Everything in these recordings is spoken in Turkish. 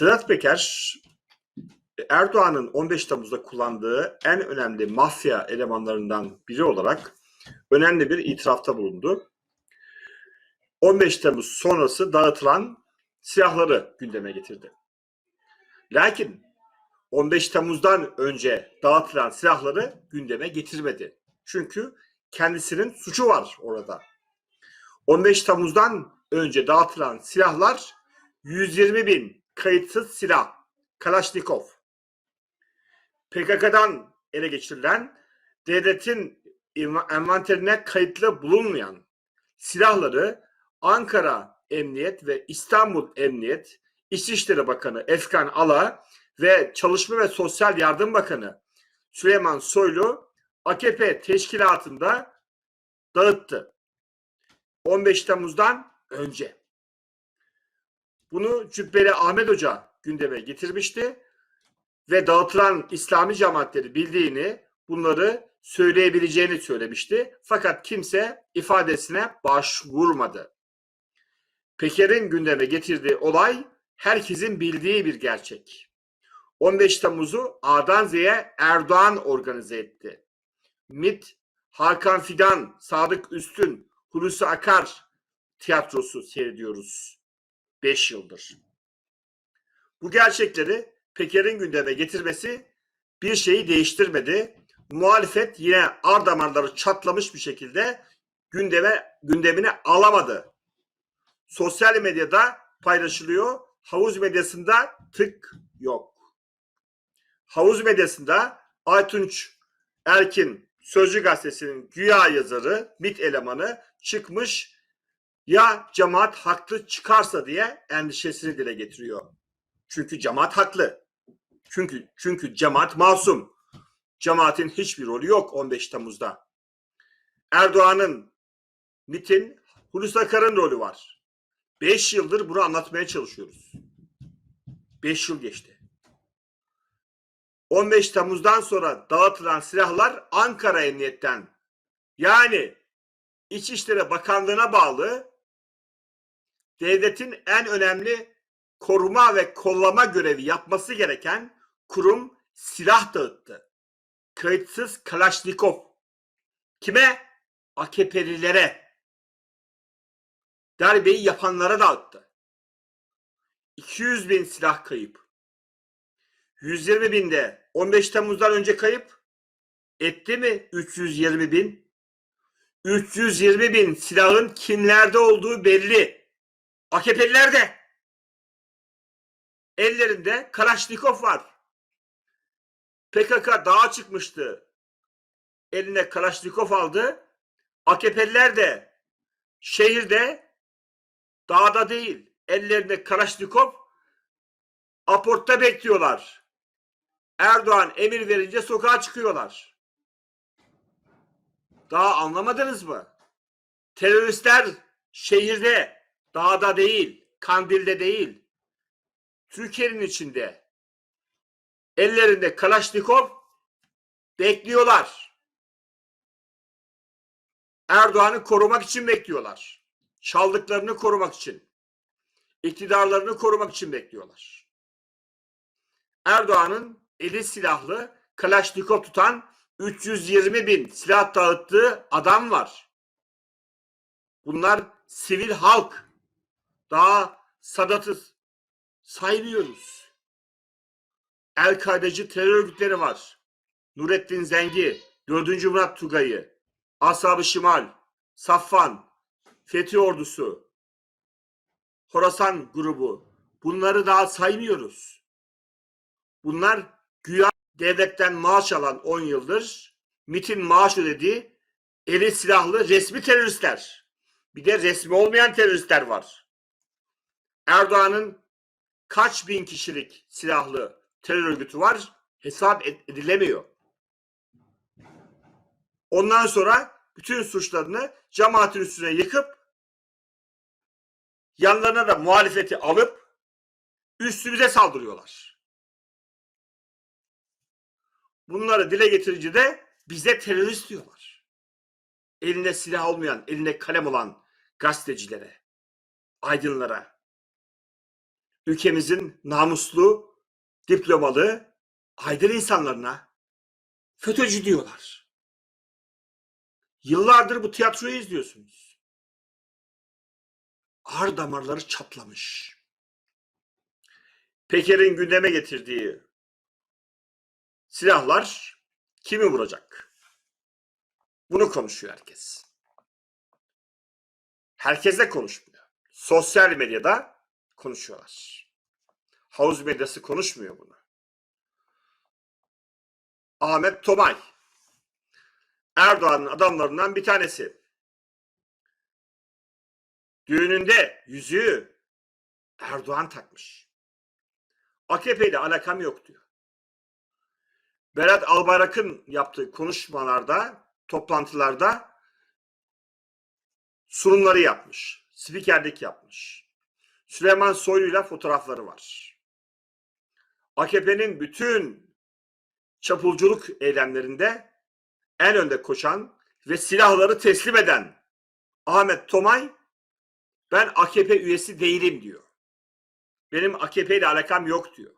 Sedat Peker Erdoğan'ın 15 Temmuz'da kullandığı en önemli mafya elemanlarından biri olarak önemli bir itirafta bulundu. 15 Temmuz sonrası dağıtılan silahları gündeme getirdi. Lakin 15 Temmuz'dan önce dağıtılan silahları gündeme getirmedi. Çünkü kendisinin suçu var orada. 15 Temmuz'dan önce dağıtılan silahlar 120 bin kayıtsız silah, Kalaşnikov. PKK'dan ele geçirilen devletin envanterine kayıtlı bulunmayan silahları Ankara Emniyet ve İstanbul Emniyet İçişleri Bakanı Efkan Ala ve Çalışma ve Sosyal Yardım Bakanı Süleyman Soylu AKP teşkilatında dağıttı. 15 Temmuz'dan önce. Bunu Cübbeli Ahmet Hoca gündeme getirmişti ve dağıtılan İslami cemaatleri bildiğini, bunları söyleyebileceğini söylemişti. Fakat kimse ifadesine başvurmadı. Peker'in gündeme getirdiği olay herkesin bildiği bir gerçek. 15 Temmuz'u A'dan Z'ye Erdoğan organize etti. MIT, Hakan Fidan, Sadık Üstün, Hulusi Akar tiyatrosu seyrediyoruz. 5 yıldır. Bu gerçekleri Peker'in gündeme getirmesi bir şeyi değiştirmedi. Muhalefet yine ar damarları çatlamış bir şekilde gündeme gündemine alamadı. Sosyal medyada paylaşılıyor. Havuz medyasında tık yok. Havuz medyasında Aytunç Erkin Sözcü Gazetesi'nin güya yazarı, MIT elemanı çıkmış ya cemaat haklı çıkarsa diye endişesini dile getiriyor. Çünkü cemaat haklı. Çünkü çünkü cemaat masum. Cemaatin hiçbir rolü yok 15 Temmuz'da. Erdoğan'ın, MIT'in, Hulusi Akar'ın rolü var. 5 yıldır bunu anlatmaya çalışıyoruz. 5 yıl geçti. 15 Temmuz'dan sonra dağıtılan silahlar Ankara Emniyet'ten yani İçişleri Bakanlığı'na bağlı devletin en önemli koruma ve kollama görevi yapması gereken kurum silah dağıttı. Kayıtsız Kalaşnikov. Kime? AKP'lilere. Darbeyi yapanlara dağıttı. 200 bin silah kayıp. 120 binde 15 Temmuz'dan önce kayıp. Etti mi 320 bin? 320 bin silahın kimlerde olduğu belli. AKP'lilerde. Ellerinde Kalaşnikov var. PKK dağa çıkmıştı. Eline Kalaşnikov aldı. AKP'liler de şehirde dağda değil ellerinde Kalaşnikov aportta bekliyorlar. Erdoğan emir verince sokağa çıkıyorlar. Daha anlamadınız mı? Teröristler şehirde, dağda değil, Kandil'de değil. Türkiye'nin içinde. Ellerinde Kalaşnikov bekliyorlar. Erdoğan'ı korumak için bekliyorlar. Çaldıklarını korumak için. iktidarlarını korumak için bekliyorlar. Erdoğan'ın eli silahlı Kalaşnikov tutan 320 bin silah dağıttığı adam var. Bunlar sivil halk. Daha Sadat'ı saymıyoruz. El-Kaideci terör örgütleri var. Nurettin Zengi, 4. Murat Tugay'ı, Ashab-ı Şimal, Safvan, Fethi Ordusu, Horasan grubu. Bunları daha saymıyoruz. Bunlar güya devletten maaş alan 10 yıldır MIT'in maaş ödediği eli silahlı resmi teröristler. Bir de resmi olmayan teröristler var. Erdoğan'ın kaç bin kişilik silahlı terör örgütü var hesap edilemiyor. Ondan sonra bütün suçlarını cemaatin üstüne yıkıp yanlarına da muhalefeti alıp üstümüze saldırıyorlar. Bunları dile getirici de bize terörist diyorlar. Eline silah olmayan, eline kalem olan gazetecilere, aydınlara. Ülkemizin namuslu, diplomalı, aydın insanlarına FETÖ'cü diyorlar. Yıllardır bu tiyatroyu izliyorsunuz. Ağır damarları çatlamış. Peker'in gündeme getirdiği silahlar kimi vuracak? Bunu konuşuyor herkes. Herkes de konuşmuyor. Sosyal medyada konuşuyorlar. Havuz medyası konuşmuyor bunu. Ahmet Tomay. Erdoğan'ın adamlarından bir tanesi. Düğününde yüzüğü Erdoğan takmış. AKP ile alakam yok diyor. Berat Albayrak'ın yaptığı konuşmalarda, toplantılarda sunumları yapmış. Spikerlik yapmış. Süleyman Soylu'yla fotoğrafları var. AKP'nin bütün çapulculuk eylemlerinde en önde koşan ve silahları teslim eden Ahmet Tomay ben AKP üyesi değilim diyor. Benim AKP ile alakam yok diyor.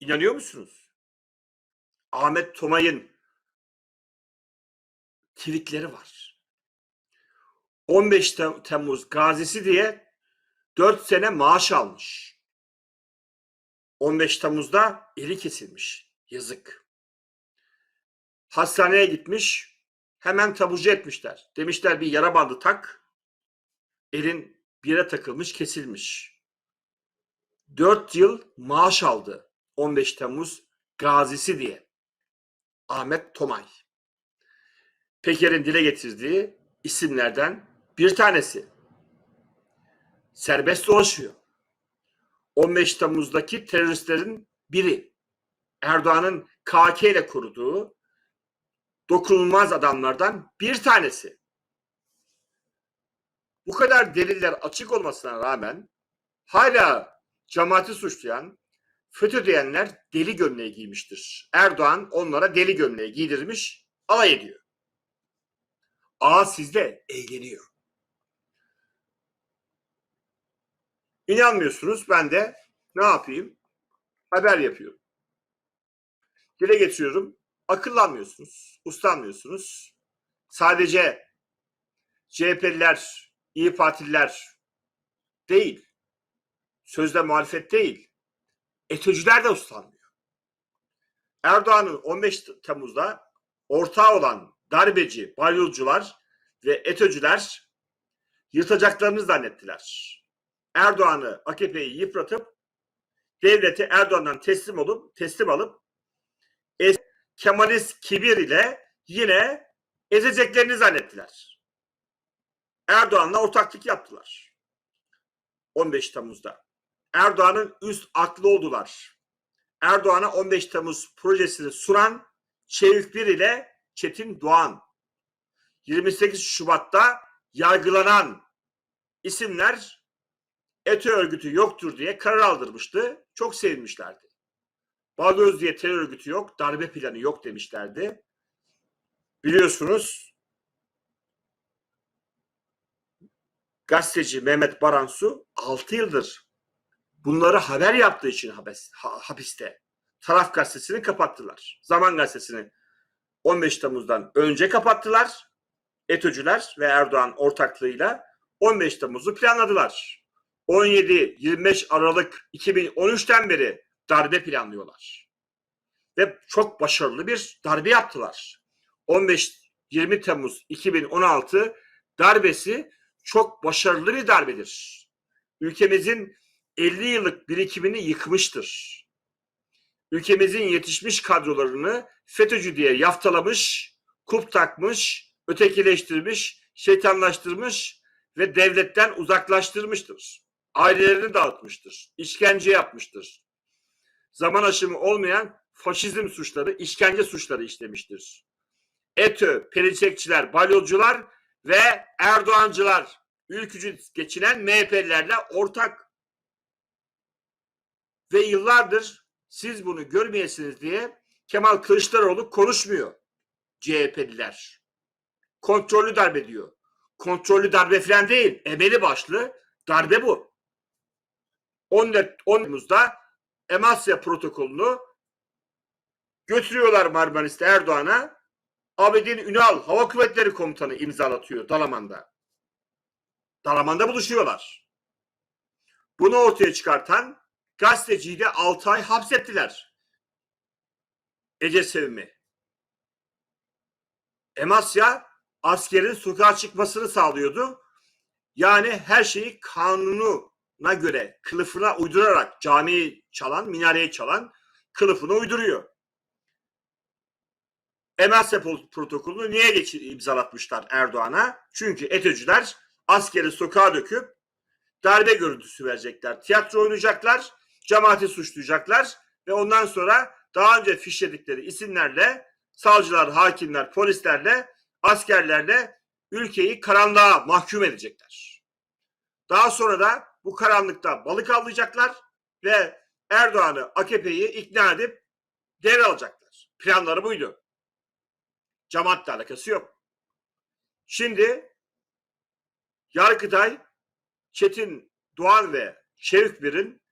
İnanıyor musunuz? Ahmet Tomay'ın tweetleri var. 15 Tem- Temmuz gazisi diye 4 sene maaş almış. 15 Temmuz'da eli kesilmiş. Yazık. Hastaneye gitmiş. Hemen taburcu etmişler. Demişler bir yara bandı tak. Elin bir yere takılmış, kesilmiş. 4 yıl maaş aldı. 15 Temmuz gazisi diye. Ahmet Tomay. Peker'in dile getirdiği isimlerden bir tanesi. Serbest dolaşıyor. 15 Temmuz'daki teröristlerin biri. Erdoğan'ın KK ile kurduğu dokunulmaz adamlardan bir tanesi. Bu kadar deliller açık olmasına rağmen hala cemaati suçlayan, FETÖ diyenler deli gömleği giymiştir. Erdoğan onlara deli gömleği giydirmiş, alay ediyor. Aa sizde eğleniyor. İnanmıyorsunuz ben de ne yapayım? Haber yapıyorum. Dile getiriyorum. Akıllanmıyorsunuz, uslanmıyorsunuz. Sadece CHP'liler, İyi Partililer değil. Sözde muhalefet değil. ETÖ'cüler de uslanmıyor. Erdoğan'ın 15 Temmuz'da ortağı olan darbeci, balyozcular ve ETÖ'cüler yırtacaklarını zannettiler. Erdoğan'ı, AKP'yi yıpratıp devleti Erdoğan'dan teslim olup teslim alıp es- Kemalist kibir ile yine ezeceklerini zannettiler. Erdoğan'la ortaklık yaptılar. 15 Temmuz'da. Erdoğan'ın üst aklı oldular. Erdoğan'a 15 Temmuz projesini sunan Şevik Bir ile Çetin Doğan. 28 Şubat'ta yargılanan isimler ETÖ örgütü yoktur diye karar aldırmıştı. Çok sevinmişlerdi. Bağgöz diye terör örgütü yok, darbe planı yok demişlerdi. Biliyorsunuz gazeteci Mehmet Baransu 6 yıldır bunları haber yaptığı için hapis, ha- hapiste. Taraf gazetesini kapattılar. Zaman gazetesini 15 Temmuz'dan önce kapattılar. ETÖ'cüler ve Erdoğan ortaklığıyla 15 Temmuz'u planladılar. 17-25 Aralık 2013'ten beri darbe planlıyorlar. Ve çok başarılı bir darbe yaptılar. 15-20 Temmuz 2016 darbesi çok başarılı bir darbedir. Ülkemizin 50 yıllık birikimini yıkmıştır. Ülkemizin yetişmiş kadrolarını FETÖ'cü diye yaftalamış, kup takmış, ötekileştirmiş, şeytanlaştırmış ve devletten uzaklaştırmıştır. Ailelerini dağıtmıştır. işkence yapmıştır. Zaman aşımı olmayan faşizm suçları, işkence suçları işlemiştir. ETÖ, periçekçiler, balyozcular ve Erdoğancılar ülkücü geçinen MHP'lilerle ortak. Ve yıllardır siz bunu görmeyesiniz diye Kemal Kılıçdaroğlu konuşmuyor. CHP'liler. Kontrollü darbe diyor. Kontrollü darbe falan değil. Emeli başlı darbe bu. 14, 10 Temmuz'da Emasya protokolünü götürüyorlar Marmaris'te Erdoğan'a. Abidin Ünal Hava Kuvvetleri Komutanı imzalatıyor Dalaman'da. Dalaman'da buluşuyorlar. Bunu ortaya çıkartan gazeteciyi de 6 ay hapsettiler. Ece Sevimi. Emasya askerin sokağa çıkmasını sağlıyordu. Yani her şeyi kanununa göre kılıfına uydurarak camiyi çalan, minareyi çalan kılıfına uyduruyor. Emasya protokolünü niye geçir, imzalatmışlar Erdoğan'a? Çünkü ETÖ'cüler askeri sokağa döküp darbe görüntüsü verecekler. Tiyatro oynayacaklar, cemaati suçlayacaklar ve ondan sonra daha önce fişledikleri isimlerle savcılar, hakimler, polislerle, askerlerle ülkeyi karanlığa mahkum edecekler. Daha sonra da bu karanlıkta balık avlayacaklar ve Erdoğan'ı, AKP'yi ikna edip devralacaklar. Planları buydu. Cemaatle alakası yok. Şimdi Yargıtay, Çetin Doğan ve Şevik Bir'in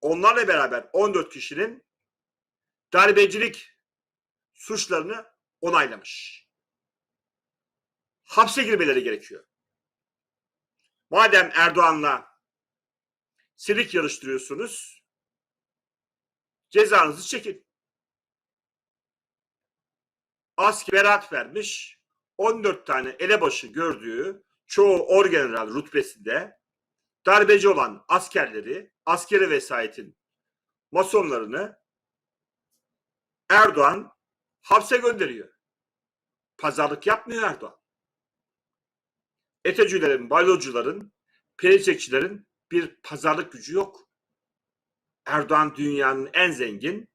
onlarla beraber 14 kişinin darbecilik suçlarını onaylamış. Hapse girmeleri gerekiyor. Madem Erdoğan'la silik yarıştırıyorsunuz, cezanızı çekin. Asker beraat vermiş, 14 tane elebaşı gördüğü çoğu orgeneral rütbesinde darbeci olan askerleri, askeri vesayetin masonlarını Erdoğan hapse gönderiyor. Pazarlık yapmıyor Erdoğan. ETE'cülerin, balocuların, periçekçilerin bir pazarlık gücü yok. Erdoğan dünyanın en zengin,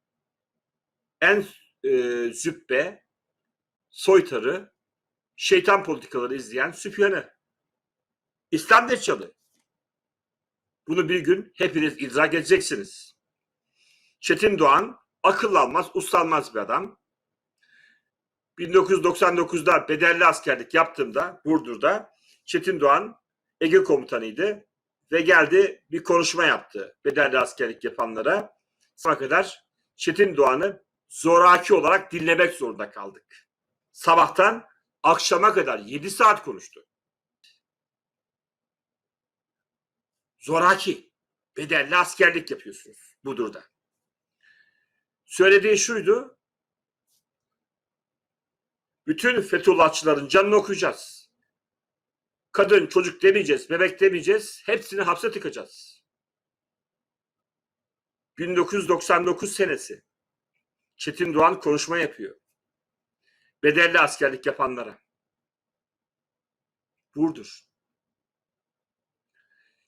en e, züppe, soytarı, şeytan politikaları izleyen süpyanı. İslam Deccalı. Bunu bir gün hepiniz idrak edeceksiniz. Çetin Doğan akıl almaz, uslanmaz bir adam. 1999'da bedelli askerlik yaptığımda Burdur'da Çetin Doğan Ege komutanıydı ve geldi bir konuşma yaptı bedelli askerlik yapanlara. Sonra kadar Çetin Doğan'ı zoraki olarak dinlemek zorunda kaldık. Sabahtan akşama kadar 7 saat konuştu. Zoraki. Bedelli askerlik yapıyorsunuz Budur'da. Söylediği şuydu. Bütün Fethullahçıların canını okuyacağız. Kadın, çocuk demeyeceğiz, bebek demeyeceğiz. Hepsini hapse tıkacağız. 1999 senesi. Çetin Doğan konuşma yapıyor. Bedelli askerlik yapanlara. Burdur.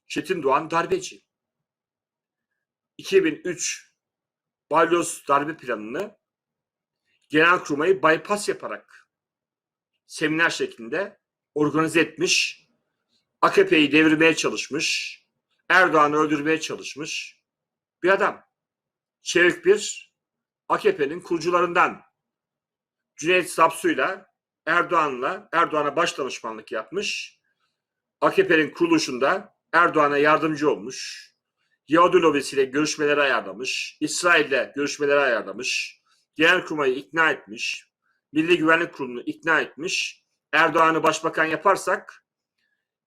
Çetin Doğan darbeci. 2003 Balyoz darbe planını Genelkurmay'ı bypass yaparak seminer şeklinde organize etmiş, AKP'yi devirmeye çalışmış, Erdoğan'ı öldürmeye çalışmış bir adam. Çevik bir AKP'nin kurucularından Cüneyt Sapsu'yla Erdoğan'la Erdoğan'a baş danışmanlık yapmış. AKP'nin kuruluşunda Erdoğan'a yardımcı olmuş. Yahudi lobisiyle görüşmeleri ayarlamış. İsrail'le görüşmeleri ayarlamış. Genelkurmay'ı ikna etmiş. Milli Güvenlik Kurulu'nu ikna etmiş. Erdoğan'ı başbakan yaparsak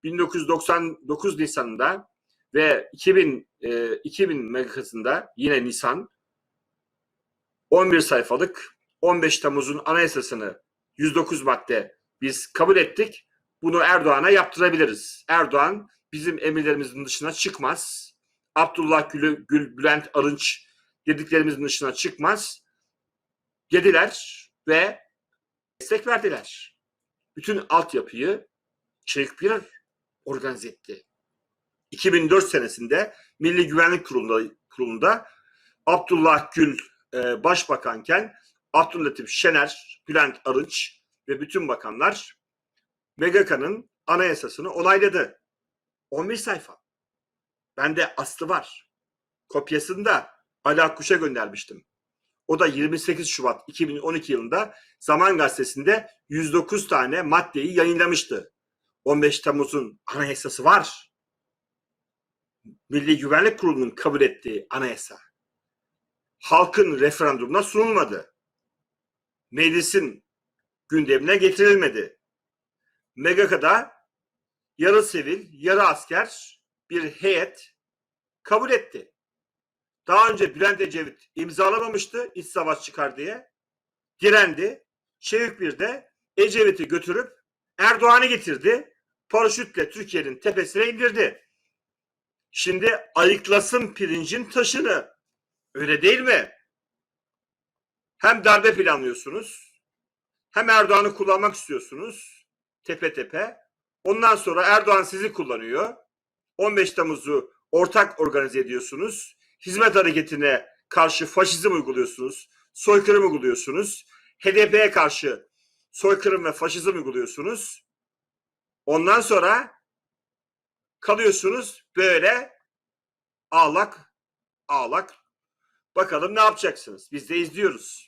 1999 Nisan'ında ve 2000 e, 2000 Megakası'nda yine Nisan 11 sayfalık 15 Temmuz'un anayasasını 109 madde biz kabul ettik. Bunu Erdoğan'a yaptırabiliriz. Erdoğan bizim emirlerimizin dışına çıkmaz. Abdullah Gül, Gül Bülent Arınç dediklerimizin dışına çıkmaz. Dediler ve destek verdiler. Bütün altyapıyı Çelik bir organize etti. 2004 senesinde Milli Güvenlik Kurulu'nda, Kurulu'nda Abdullah Gül e, başbakanken Abdülatif Şener, Bülent Arınç ve bütün bakanlar MGK'nın anayasasını onayladı. 11 sayfa. Bende aslı var. Kopyasını da Ali Akkuş'a göndermiştim. O da 28 Şubat 2012 yılında Zaman Gazetesi'nde 109 tane maddeyi yayınlamıştı. 15 Temmuz'un anayasası var. Milli Güvenlik Kurulu'nun kabul ettiği anayasa halkın referandumuna sunulmadı. Meclisin gündemine getirilmedi. MEGAK'da yarı sivil, yarı asker bir heyet kabul etti. Daha önce Bülent Ecevit imzalamamıştı iç savaş çıkar diye. Direndi. Şevik bir de Ecevit'i götürüp Erdoğan'ı getirdi. Paraşütle Türkiye'nin tepesine indirdi. Şimdi ayıklasın pirincin taşını. Öyle değil mi? Hem darbe planlıyorsunuz. Hem Erdoğan'ı kullanmak istiyorsunuz. Tepe tepe. Ondan sonra Erdoğan sizi kullanıyor. 15 Temmuz'u ortak organize ediyorsunuz. Hizmet hareketine karşı faşizm uyguluyorsunuz. Soykırım uyguluyorsunuz. HDP'ye karşı soykırım ve faşizm uyguluyorsunuz. Ondan sonra kalıyorsunuz böyle ağlak ağlak. Bakalım ne yapacaksınız? Biz de izliyoruz.